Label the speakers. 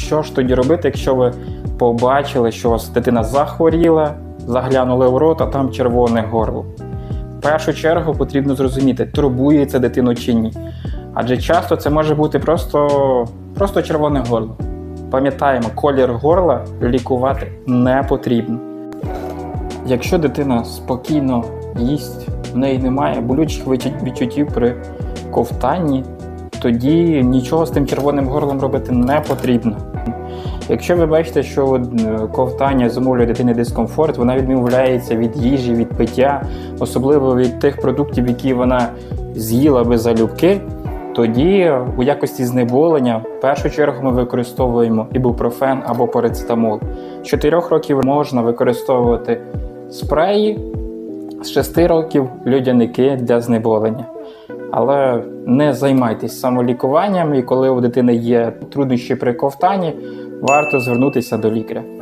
Speaker 1: Що ж тоді робити, якщо ви побачили, що у вас дитина захворіла, заглянули в рот, а там червоне горло? В першу чергу потрібно зрозуміти, турбує це дитину чи ні. Адже часто це може бути просто, просто червоне горло. Пам'ятаємо, колір горла лікувати не потрібно. Якщо дитина спокійно їсть, в неї немає болючих відчуттів при ковтанні, тоді нічого з тим червоним горлом робити не потрібно. Якщо ви бачите, що е, ковтання зумовлює дитині дискомфорт, вона відмовляється від їжі, від пиття, особливо від тих продуктів, які вона з'їла без залюбки, тоді у якості знеболення в першу чергу ми використовуємо ібупрофен або парацетамол. З 4 років можна використовувати спреї, з 6 років людяники для знеболення. Але не займайтесь самолікуванням, і коли у дитини є труднощі при ковтанні, варто звернутися до лікаря.